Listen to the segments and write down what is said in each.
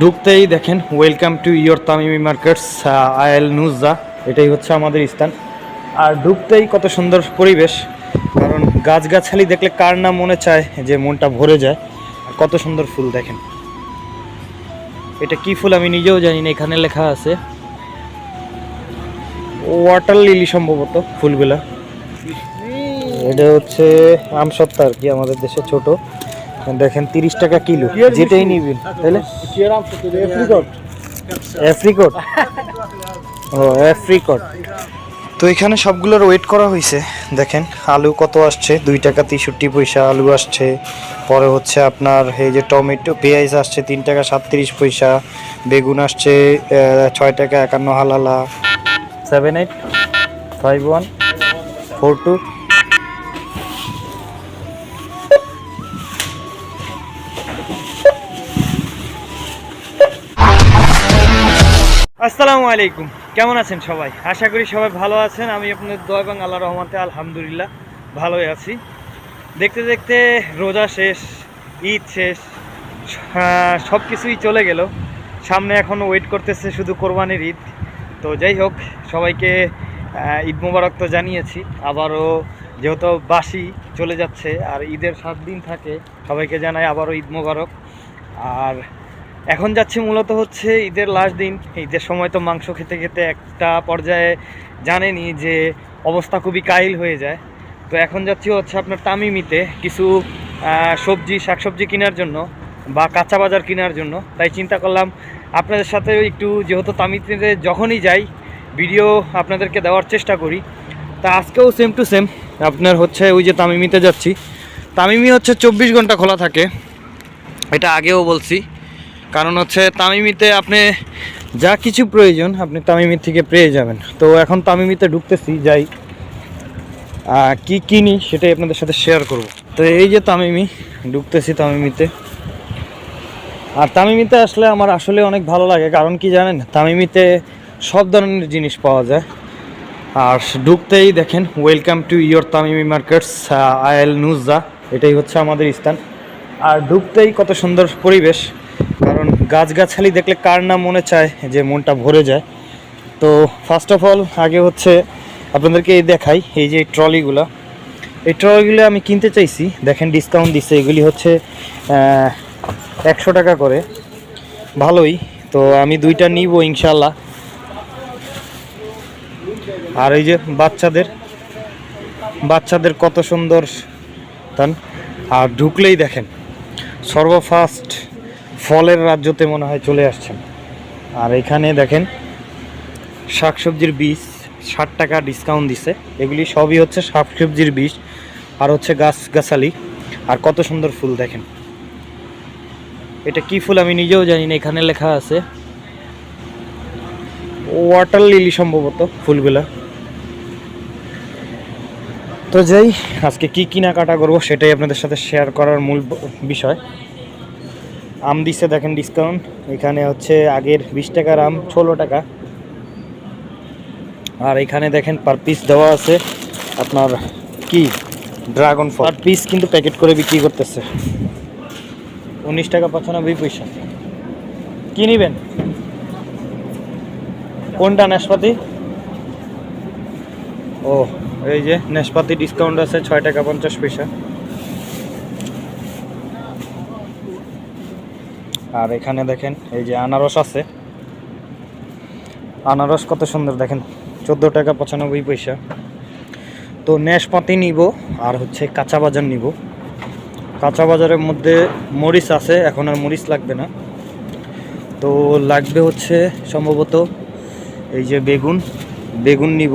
ঢুকতেই দেখেন welcome to your Tamimi markets আয়েল নুজা এটাই হচ্ছে আমাদের স্থান। আর ঢুকতেই কত সুন্দর পরিবেশ, কারণ গাছগাছালি দেখলে কার না মনে চায় যে মনটা ভরে যায়, আর কত সুন্দর ফুল দেখেন। এটা কি ফুল আমি নিজেও জানি না, এখানে লেখা আছে। ওয়াটার লিলি সম্ভবত ফুলগুলা। এটা হচ্ছে আমসত্তা আর কি, আমাদের দেশে ছোট। দেখেন তিরিশ টাকা কিলো, যেটাই নিবেন তাহলে অ্যাফ্রিকট ও অ্যাফ্রিকট তো এখানে সবগুলোর ওয়েট করা হয়েছে, দেখেন, আলু কত আসছে? দুই টাকা তেষট্টি পয়সা আলু আসছে, পরে হচ্ছে আপনার এই যে টমেটো, পেঁয়াজ আসছে তিন টাকা সাতত্রিশ পয়সা, বেগুন আসছে ছয় টাকা একান্ন halala. Seven eight five one four two আসসালামু আলাইকুম। কেমন আছেন সবাই? আশা করি সবাই ভালো আছেন। আমি আপনাদের দোয়া এবং আল্লাহ রহমতে আলহামদুলিল্লাহ ভালোই আছি। দেখতে দেখতে রোজা শেষ, ঈদ শেষ সব কিছুই চলে গেল। সামনে এখন ওয়েট করতেছে শুধু কোরবানির ঈদ। তো যাই হোক, সবাইকে ঈদ মোবারক তো জানিয়েছি। আবারও যেহেতু বাসি চলে যাচ্ছে আর ঈদের সাত দিন থাকে, সবাইকে জানাই আবারও ঈদ মোবারক। আর এখন যাচ্ছি মূলত হচ্ছে ঈদের লাস্ট দিন। ঈদের সময় তো মাংস খেতে খেতে একটা পর্যায়ে জানেনি যে অবস্থা খুবই কাহিল হয়ে যায়। তো এখন যাচ্ছি হচ্ছে আপনার তামিমিতে কিছু সবজি, শাকসবজি কেনার জন্য বা কাঁচা বাজার কেনার জন্য। তাই চিন্তা করলাম আপনাদের সাথে একটু, যেহেতু তামিমিতে যখনই যাই ভিডিও আপনাদেরকে দেওয়ার চেষ্টা করি। তা আজকেও সেম টু সেম আপনার হচ্ছে ওই যে তামিমিতে যাচ্ছি। তামিমি হচ্ছে চব্বিশ ঘণ্টা খোলা থাকে। এটা আগেও বলছি। কারণ হচ্ছে তামিমিতে আপনি যা কিছু প্রয়োজন আপনি তামিমির থেকে পেয়ে যাবেন। তো এখন তামিমিতে ঢুকতেছি, যাই। কি কিনি সেটাই আপনাদের সাথে শেয়ার করব। তো এই যে তামিমি, ঢুকতেছি তামিমিতে। আর তামিমিতে আসলে আমার আসলে অনেক ভালো লাগে, কারণ কি জানেন? তামিমিতে সব ধরনের জিনিস পাওয়া যায়। আর ঢুকতেই দেখেন welcome to your Tamimi markets আয়েল নুজা এটাই হচ্ছে আমাদের স্থান। আর ঢুকতেই কত সুন্দর পরিবেশ। গাছগাছালি দেখলে কার না মনে চায় যে মনটা ভরে যায়? তো ফার্স্ট অফ অল আগে হচ্ছে আপনাদেরকে এই দেখাই, এই যে ট্রলিগুলো। এই ট্রলিগুলো আমি কিনতে চাইছি। দেখেন ডিসকাউন্ট দিচ্ছে এগুলি হচ্ছে একশো টাকা করে। ভালোই। তো আমি দুইটা নিব ইনশাল্লাহ আর এই যে বাচ্চাদের বাচ্চাদের কত সুন্দর তান আর ঢুকলেই দেখেন সর্বফার্স্ট ফলের রাজ্যতে মনে হয় চলে আসছেন। আর এখানে দেখেন, শাকসবজির বীজ ষাট টাকা ডিসকাউন্ট দিছে। এগুলি সবই হচ্ছে শাকসবজির বীজ আর হচ্ছে গাছ গাছালি। আর কত সুন্দর ফুল দেখেন। এটা কি ফুল আমি নিজেও জানি না, এখানে লেখা আছে। ওয়াটার লিলি সম্ভবত ফুলগুলা। তো যাই, আজকে কি কেনাকাটা করব সেটাই আপনাদের সাথে শেয়ার করার মূল বিষয়। আম দিচ্ছে দেখেন ডিসকাউন্ট এখানে হচ্ছে আগের বিশ টাকার আম ষোলো টাকা। আর এখানে দেখেন পার পিস দেওয়া আছে আপনার কি? ড্রাগন ফল পার পিস কিন্তু প্যাকেট করে বিক্রি করতেছে। উনিশ টাকা পঁচানব্বই পয়সা। কি নিবেন? কোনটা নাশপাতি? ও এই যে নাশপাতি ডিসকাউন্ট আছে ছয় টাকা পঞ্চাশ পয়সা। আর এখানে দেখেন, এই যে আনারস আছে। আনারস কত সুন্দর দেখেন, চোদ্দ টাকা পঁচানব্বই পয়সা। তো নাশপাতি নিব, আর হচ্ছে কাঁচা বাজার নিব। কাঁচা বাজারের মধ্যে মরিচ আছে, এখন আর মরিচ লাগবে না। তো লাগবে হচ্ছে সম্ভবত এই যে বেগুন বেগুন নিব।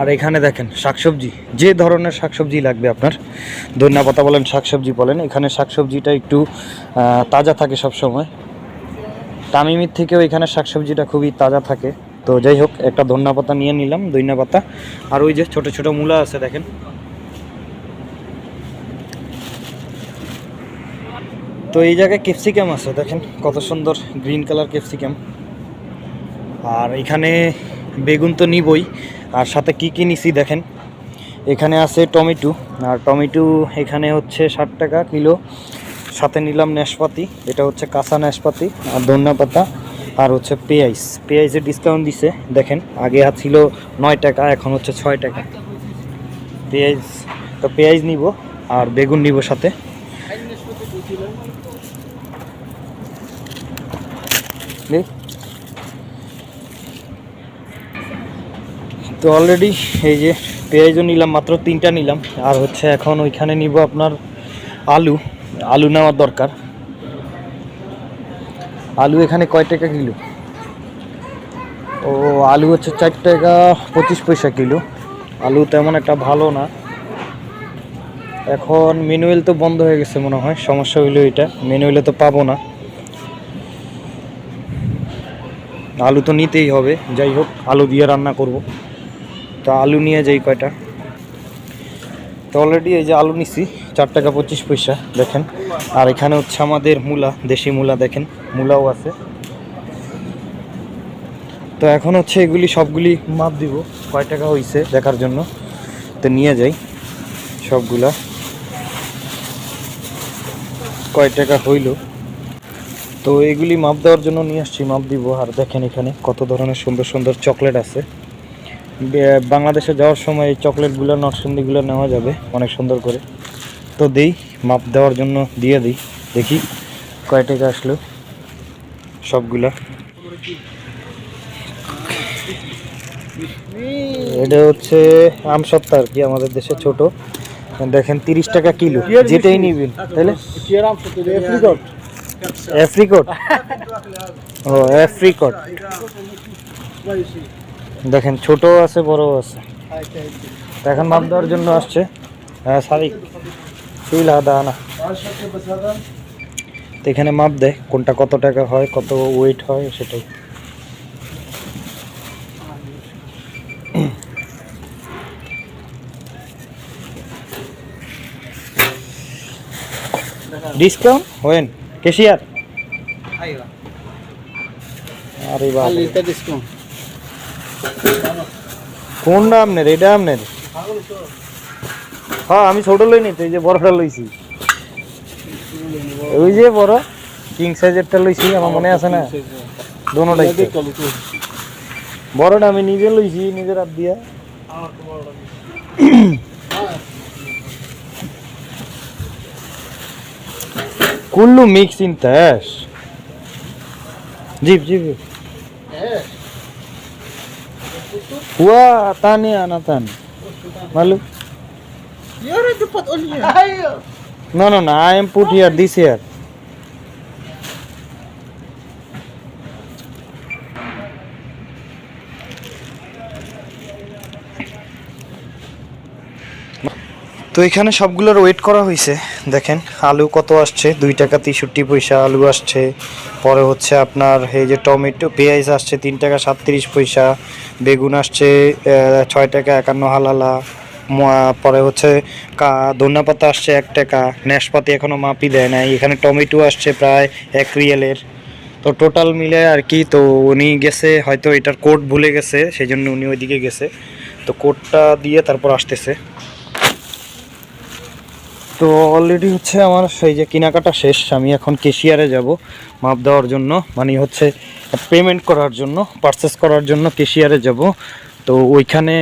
আর এখানে দেখেন, শাকসবজি, যে ধরনের শাকসবজি লাগবে আপনার, ধনিয়া পাতা বলেন, শাকসবজি বলেন, এখানে শাকসবজিটা একটু তাজা থাকে সব সময় তামিমির থেকেও এখানে শাকসবজিটা খুবই তাজা থাকে। তো যাই হোক, একটা ধনিয়া পাতা নিয়ে নিলাম, ধনিয়া পাতা। আর ওই যে ছোট ছোট মূলা আছে, দেখেন। তো এই জায়গায় ক্যাপসিকাম আছে, দেখেন, কত সুন্দর গ্রিন কালার ক্যাপসিকাম। আর এখানে বেগুন তো নিবই। আর সাথে কি কি নিছি দেখেন। এখানে আছে টমেটো, আর টমেটো এখানে হচ্ছে ষাট টাকা কিলো। সাথে নিলাম নাশপাতি এটা হচ্ছে কাঁচা নাশপাতি আর ধনিয়া পাতা আর হচ্ছে পেঁয়াজ। পেঁয়াজের ডিসকাউন্ট দিছে, দেখেন, আগে ছিল নয় টাকা, এখন হচ্ছে ছয় টাকা। পেঁয়াজ, তো পেঁয়াজ নিব আর বেগুন নিব সাথে। নে। তো অলরেডি এই যে পেঁয়াজও নিলাম, মাত্র তিনটা নিলাম। আর হচ্ছে এখন ওইখানে নিব আপনার আলু। আলু নেওয়ার দরকার। আলু এখানে কয় টাকা কিলো? ও, আলু হচ্ছে চার টাকা পঁচিশ পয়সা কিলো। আলু তেমন একটা ভালো না। এখন ম্যানুয়াল তো বন্ধ হয়ে গেছে মনে হয়, সমস্যা হইল এটা। ম্যানুয়ালে তো পাবো না। আলু তো নিতেই হবে, যাই হোক, আলু দিয়ে রান্না করব। তো আলু নিয়ে যাই কয়টা? তো অলরেডি এই যে আলু নিছি, চার টাকা পঁচিশ পয়সা, দেখেন। আর এখানে হচ্ছে আমাদের মূলা, দেশি মূলা, দেখেন, মূলাও আছে। তো এখন হচ্ছে এগুলি সবগুলি মাপ দিব, কয় টাকা হয়েছে দেখার জন্য। তো নিয়ে যাই সবগুলা। কয় টাকা হইল? তো এগুলি মাপ দেওয়ার জন্য নিয়ে আসছি, মাপ দিব। আর দেখেন এখানে কত ধরনের সুন্দর সুন্দর চকলেট আছে। বাংলাদেশে যাওয়ার সময় এই চকলেটগুলো নটসন্দিগুলো নেওয়া যাবে অনেক সুন্দর করে। তো দেই মাপ দেওয়ার জন্য দিয়ে দিই দেখি কয় টাকা আসলো সবগুলা। এটা হচ্ছে আম সত্তা আর কি আমাদের দেশে ছোট। দেখেন তিরিশ টাকা কিলো যেটাই নিবেন তাহলে অ্যাফ্রিকট ও অ্যাফ্রিকট দেখেন ছোট আছে বড় আছে। এখন মাপ দেওয়ার জন্য আসছে। হ্যাঁ সাদিক সুই লাগা না তো এখানে মাপ দেয় কোনটা কত টাকা হয় কত ওয়েট হয় সেটাই। ডিসকাউন্ট হোয়েন কেশিয়ার আরে বাবা কোনটা আপনার এটা আপনার হ্যাঁ আমি ছোট লইনি তো, এই যে বড়টা লইছি। ওই যে বড় কিং সাইজেরটা লইছি, আমার মনে আছে না? দোনোটাই বড়টা আমি নিজে লইছি, নিজের হাত দিয়া। কুল্লু মিক্স ইন তাস জিপ জিপ। Wa tani anatan. Malu. You're the pot on here. Ayo. No, no, no. I am put here this year. তো এখানে সবগুলোর ওয়েট করা হয়েছে দেখেন, আলু কত আসছে? দুই টাকা তেষট্টি পয়সা আলু আসছে। পরে হচ্ছে আপনার এই যে টমেটো, পেঁয়াজ আসছে তিন টাকা সাতত্রিশ পয়সা, বেগুন আসছে ছয় টাকা একান্ন হালালা। পরে হচ্ছে কা, ধনিয়া পাতা আসছে এক টাকা, নাশপাতি এখনও মাপি দেয় নাই। এখানে টমেটো আসছে প্রায় এক রিয়েলের। তো টোটাল মিলে আর কি, তো উনি গেছে, হয়তো এটার কোড ভুলে গেছে সেই জন্য উনি ওইদিকে গেছে। তো কোডটা দিয়ে তারপর আসতেছে। তো অলরেডি হচ্ছে আমার সেই যে কেনাকাটা শেষ, আমি এখন কেশিয়ারে যাব, মাপ দেওয়ার জন্য মানে হচ্ছে পেমেন্ট করার জন্য পারচেস করার জন্য কেশিয়ারে যাব। তো ওইখানে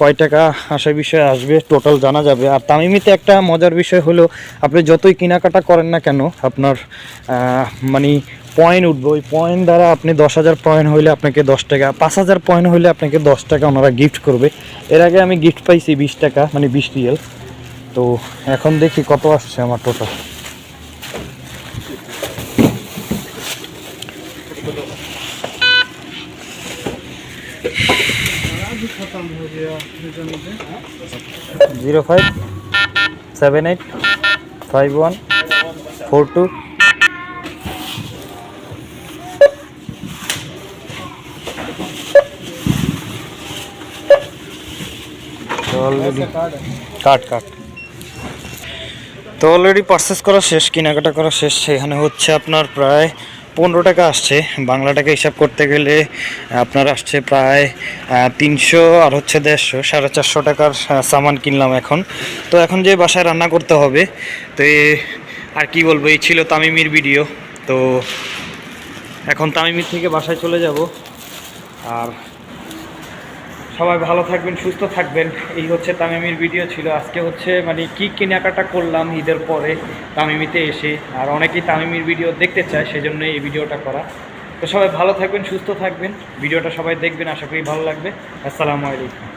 কয় টাকা আসার বিষয়ে আসবে টোটাল জানা যাবে। আর তামিমিতে একটা মজার বিষয় হলো, আপনি যতই কেনাকাটা করেন না কেন, আপনার মানে পয়েন্ট উঠবে। ওই পয়েন্ট দ্বারা আপনি দশ হাজার পয়েন্ট হইলে আপনাকে দশ টাকা, পাঁচ হাজার পয়েন্ট হইলে আপনাকে দশ টাকা ওনারা গিফট করবে। এর আগে আমি গিফট পাইছি বিশ টাকা মানে বিশ রিয়েল। তো এখন দেখি কত আসছে আমার total zero five seven eight five one four two. Already cut cut তো অলরেডি পারচেস করা শেষ, কেনাকাটা করা শেষ সেখানে হচ্ছে আপনার প্রায় পনেরো টাকা আসছে। বাংলা টাকা হিসাব করতে গেলে আপনার আসছে প্রায় তিনশো আর হচ্ছে দেড়শো, সাড়ে চারশো টাকার সামান কিনলাম এখন। তো এখন যে বাসায় রান্না করতে হবে, তো আর কি বলব, এই ছিল তামিমির ভিডিও তো এখন তামিমির থেকে বাসায় চলে যাব। আর সবাই ভালো থাকবেন, সুস্থ থাকবেন। এই হচ্ছে তামিমির ভিডিও ছিল। আজকে হচ্ছে মানে কী কেনাকাটা করলাম ঈদের পরে তামিমিতে এসে। আর অনেকেই তামিমির ভিডিও দেখতে চায় সেজন্য এই ভিডিওটা করা। তো সবাই ভালো থাকবেন, সুস্থ থাকবেন। ভিডিওটা সবাই দেখবেন, আশা করি ভালো লাগবে। আসসালামু আলাইকুম।